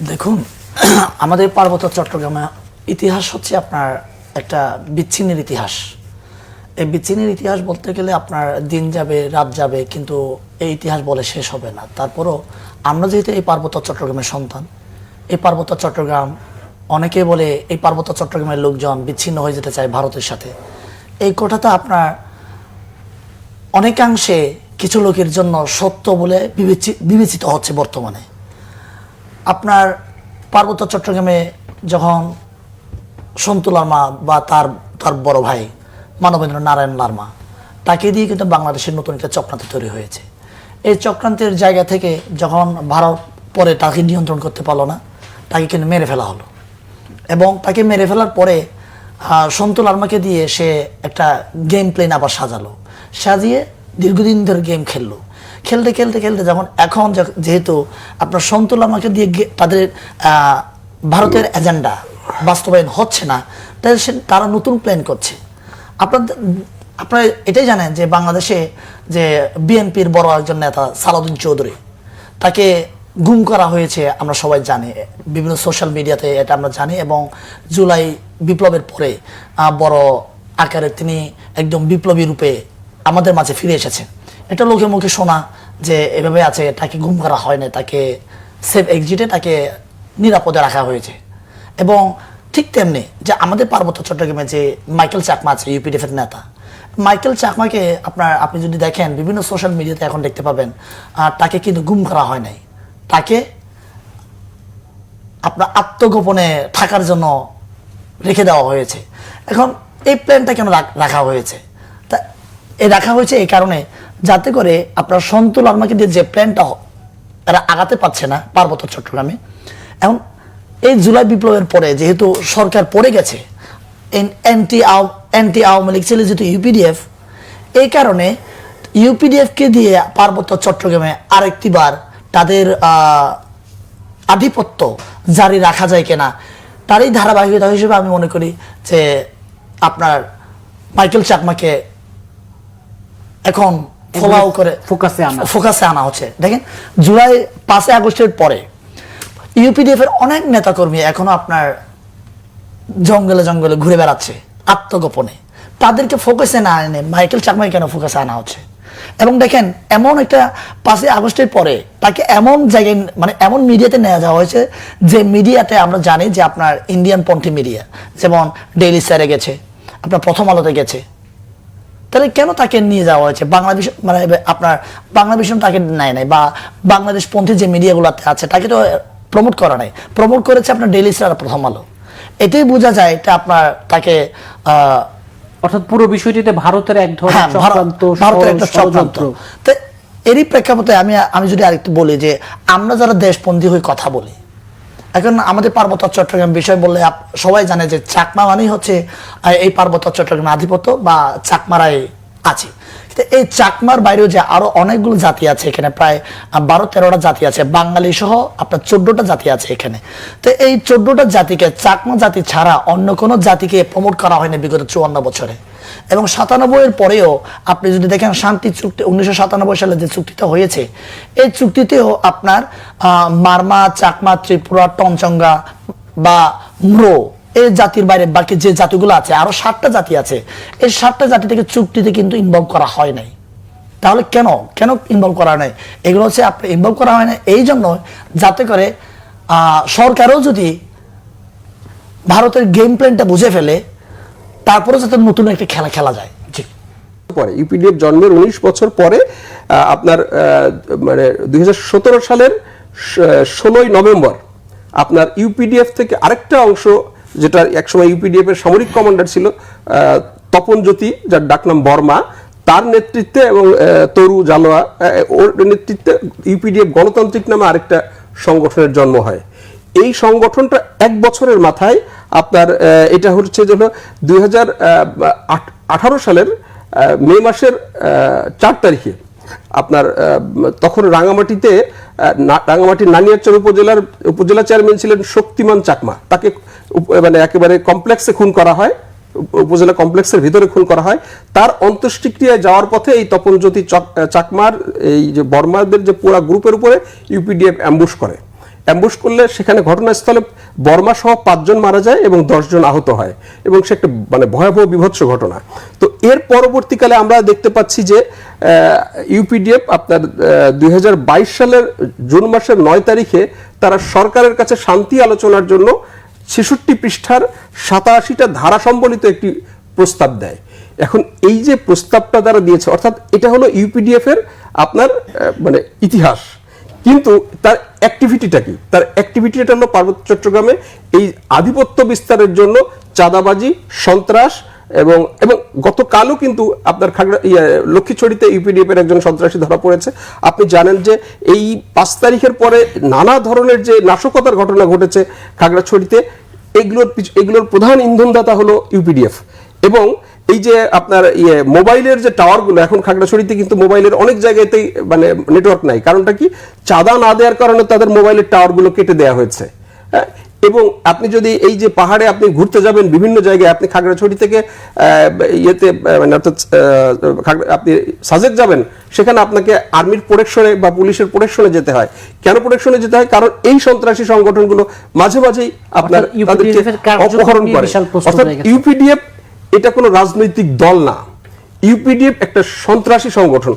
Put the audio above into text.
দেখুন, আমাদের পার্বত্য চট্টগ্রামে ইতিহাস হচ্ছে আপনার একটা বিচ্ছিন্নের ইতিহাস। এই বিচ্ছিন্নের ইতিহাস বলতে গেলে আপনার দিন যাবে, রাত যাবে, কিন্তু এই ইতিহাস বলে শেষ হবে না। তারপরও আমরা যেহেতু এই পার্বত্য চট্টগ্রামের সন্তান, এই পার্বত্য চট্টগ্রাম, অনেকে বলে এই পার্বত্য চট্টগ্রামের লোকজন বিচ্ছিন্ন হয়ে যেতে চায় ভারতের সাথে। এই কথাটা আপনার অনেকাংশে কিছু লোকের জন্য সত্য বলে বিবেচিত হচ্ছে বর্তমানে। আপনার পার্বত্য চট্টগ্রামে যখন সন্তু লার্মা বা তার তার বড় ভাই মানবেন্দ্র নারায়ণ লার্মা, তাকে দিয়ে কিন্তু বাংলাদেশের নতুন একটা চক্রান্ত তৈরি হয়েছে। এই চক্রান্তের জায়গা থেকে যখন ভারত পরে তাকে নিয়ন্ত্রণ করতে পারল না, তাকে কিন্তু মেরে ফেলা হলো। এবং তাকে মেরে ফেলার পরে সন্তু লার্মাকে দিয়ে সে একটা গেম প্লেন আবার সাজালো। সাজিয়ে দীর্ঘদিন ধরে গেম খেললো। খেলতে খেলতে খেলতে যখন এখন যেহেতু আপনার সন্তু আমাকে দিয়ে তাদের ভারতের এজেন্ডা বাস্তবায়ন হচ্ছে না তাই সে- তারা নতুন প্ল্যান করছে। আপনার আপনারা এটাই জানেন যে বাংলাদেশে যে বিএনপির বড় একজন নেতা সালাউদ্দিন চৌধুরী, তাকে গুম করা হয়েছে আমরা সবাই জানি। বিভিন্ন সোশ্যাল মিডিয়াতে এটা আমরা জানি এবং জুলাই বিপ্লবের পরে বড় আকারে তিনি একদম বিপ্লবী রূপে আমাদের মাঝে ফিরে এসেছেন। এটা লোকে মুখে শোনা যে এভাবে আছে, তাকে গুম করা হয় না, তাকে সেফ এক্সিটে তাকে নিরাপদে রাখা হয়েছে। এবং ঠিক তেমনি যে আমাদের পার্বত্য চট্টগ্রামে যে মাইকেল চাকমা আছে ইউপিডিএফের নেতা, মাইকেল চাকমাকে আপনার, আপনি যদি দেখেন, বিভিন্ন সোশ্যাল মিডিয়াতে এখন দেখতে পাবেন তাকে কিন্তু গুম করা হয় নাই। তাকে আপনার আত্মগোপনে থাকার জন্য রেখে দেওয়া হয়েছে। এখন এই প্ল্যানটা কেন রাখা হয়েছে? তা, এ রাখা হয়েছে এই কারণে যাতে করে আপনার সন্তু লার্মাকে দিয়ে যে প্ল্যানটা এরা আগাতে পারছে না, পার্বত্য চট্টগ্রামে। এখন এই জুলাই বিপ্লবের পরে যেহেতু সরকার পড়ে গেছে অ্যান্টি অ্যান্টি আওয়ামী লীগ ছিল যেহেতু ইউপিডিএফ, এই কারণে ইউপিডিএফকে দিয়ে পার্বত্য চট্টগ্রামে আরেকটিবার তাদের আধিপত্য জারি রাখা যায় কিনা, তারই ধারাবাহিকতা হিসেবে আমি মনে করি যে আপনার মাইকেল চাকমাকে এখন ফলাও করে ফোকাসে আনা। ফোকাসে আনা হচ্ছে। দেখেন জুলাই পাঁচই আগস্টের পরে ইউপিডিএফ এর অনেক নেতাকর্মী এখনও আপনার জঙ্গলে জঙ্গলে ঘুরে বেড়াচ্ছে আত্মগোপনে। তাদেরকে ফোকাসে না এনে মাইকেল চাকমাকে কেন ফোকাসে আনা হচ্ছে? এবং দেখেন এমন একটা পাঁচই আগস্টের পরে তাকে এমন জায়গায় মানে এমন মিডিয়াতে নেওয়া যাওয়া হয়েছে যে মিডিয়াতে আমরা জানি যে আপনার ইন্ডিয়ান পন্থী মিডিয়া যেমন ডেইলি স্যারে গেছে আপনার প্রথম আলোতে গেছে তাহলে কেন তাকে নিয়ে যাওয়া হয়েছে? বাংলাদেশ মানে আপনার বাংলাদেশ তাকে নেয় নাই বা বাংলাদেশ পন্থী যে মিডিয়াগুলোতে আছে তাকে তো প্রমোট করা নাই। প্রমোট করেছে আপনার ডেইলি স্টার প্রথম আলো। এটাই বোঝা যায় এটা আপনার তাকে আহ, অর্থাৎ পুরো বিষয়টিতে ভারতের এক হ্যাঁ, ধরনের ভারতের একটা চক্রান্ত। ষড়যন্ত্র তো এরই প্রেক্ষাপটে আমি আমি যদি আরেকটু বলি যে আমরা যারা দেশপন্থী হয়ে কথা বলি এখন আমাদের পার্বত্য চট্টগ্রাম বিষয় বললে সবাই জানে যে চাকমা মানেই হচ্ছে এই পার্বত্য চট্টগ্রাম আধিপত্য বা চাকমারাই আছে। কিন্তু এই চাকমার বাইরেও যে আরও অনেকগুলো জাতি আছে এখানে, প্রায় বারো, তেরোটা জাতি আছে, বাঙালি সহ আপনার চোদ্দটা জাতি আছে এখানে। তো এই চোদ্দটা জাতিকে, চাকমা জাতি ছাড়া অন্য কোনো জাতিকে প্রমোট করা হয়নি বিগত চুয়ান্ন বছরে। এবং সাতানব্বই এর পরেও আপনি যদি দেখেন শান্তি চুক্তি, উনিশশো সাতানব্বই সালে যে চুক্তিটা হয়েছে, এই চুক্তিতেও আপনার মারমা, চাকমা, ত্রিপুরা, টনচঙ্গা বা ম্রো এই জাতির বাইরে বাকি যে জাতিগুলো আছে, আরও সাতটা জাতি আছে, এই সাতটা জাতি থেকে চুক্তিতে কিন্তু ইনভলভ করা হয় নাই। তাহলে কেন? কেন ইনভলভ করা নাই? এগুলো হচ্ছে আপনি ইনভলভ করা হয় না এই জন্য যাতে করে সরকারও যদি ভারতের গেম প্ল্যানটা বুঝে ফেলে তারপরে যাতে নতুন একটা খেলা খেলা যায়। পরে ইউপিডিএফ জন্মের উনিশ বছর পরে আপনার মানে দু হাজার সতেরো সালের ষোলোই নভেম্বর, আপনার ইউপিডিএফ থেকে আরেকটা অংশ যেটা একসময় ইউপিডিএফ এর সামরিক কমান্ডার ছিল তপন জ্যোতি, যার ডাকনাম বর্মা, তার নেতৃত্বে এবং তরু জালোয়া ওর নেতৃত্বে ইউপিডিএফ গণতান্ত্রিক নামে আরেকটা সংগঠনের জন্ম হয়। এই সংগঠনটা এক বছরের মাথায় আপনার এটা হচ্ছে যেন দুই সালের মে মাসের চার তারিখে আপনার তখন রাঙামাটিতে রাঙামাটির নানিয়ারচর উপজেলার, উপজেলা চেয়ারম্যান ছিলেন শক্তিমান চাকমা। তাকে মানে একেবারে কমপ্লেক্সে খুন করা হয় উপজেলা কমপ্লেক্সের ভিতরে খুন করা হয়। তার অন্ত্যেষ্টিক্রিয়ায় যাওয়ার পথে এই তপনজ্যোতি চক- চাকমার, এই যে বর্মাদের যে পুরা গ্রুপের উপরে ইউপিডিএফ অ্যাম্বুশ করে। অ্যাম্বুশ করলে সেখানে ঘটনাস্থলে বর্মা সহ পাঁচজন মারা যায় এবং দশজন আহত হয় এবং সে একটা মানে ভয়াবহ বিভৎস ঘটনা। তো এর পরবর্তীকালে আমরা দেখতে পাচ্ছি যে ইউপিডিএফ আপনার দুই হাজার বাইশ সালের জুন মাসের নয় তারিখে তারা সরকারের কাছে শান্তি আলোচনার জন্য ছেষট্টি পৃষ্ঠার সাতাশিটা ধারা সম্বলিত একটি প্রস্তাব দেয়। এখন এই যে প্রস্তাবটা তারা দিয়েছে, অর্থাৎ এটা হলো ইউপিডিএফ এর আপনার মানে ইতিহাস। কিন্তু তার অ্যাক্টিভিটিটা কি? তার অ্যাক্টিভিটিটা হলো পার্বত্য চট্টগ্রামে এই আধিপত্য বিস্তারের জন্য চাঁদাবাজি, সন্ত্রাস এবং এবং গতকালও কিন্তু আপনার খাগড়া ইয়ে, লক্ষ্মীছড়িতে ইউপিডিএফ এর একজন সন্ত্রাসী ধরা পড়েছে। আপনি জানেন যে এই পাঁচ তারিখের পরে নানা ধরনের যে নাশকতার ঘটনা ঘটেছে খাগড়াছড়িতে এগুলোর এগুলোর প্রধান ইন্ধনদাতা হলো ইউপিডিএফ। এবং এই যে আপনার ইয়ে মোবাইলের যে টাওয়ারগুলো এখন খাগড়াছড়িতে কিন্তু মোবাইলের অনেক জায়গাতেই মানে নেটওয়ার্ক নাই। কারণটা কি? চাঁদা না দেওয়ার কারণে তাদের মোবাইলের টাওয়ারগুলো কেটে দেওয়া হয়েছে। হ্যাঁ? এবং আপনি যদি এই যে পাহাড়ে আপনি ঘুরতে যাবেন বিভিন্ন জায়গায় আপনি খাগড়াছড়ি থেকে ইয়েতে মানে অর্থাৎ আপনি সাজেক যাবেন সেখানে আপনাকে আর্মির প্রোটেকশনে বা পুলিশের প্রোটেকশনে যেতে হয়। কেন প্রোটেকশনে যেতে হয়? কারণ এই সন্ত্রাসী সংগঠনগুলো মাঝে মাঝেই আপনার তাদেরকে অপহরণ করে। অর্থাৎ ইউপিডিএফ এটা কোনো রাজনৈতিক দল না। ইউপিডিএফ একটা সন্ত্রাসী সংগঠন।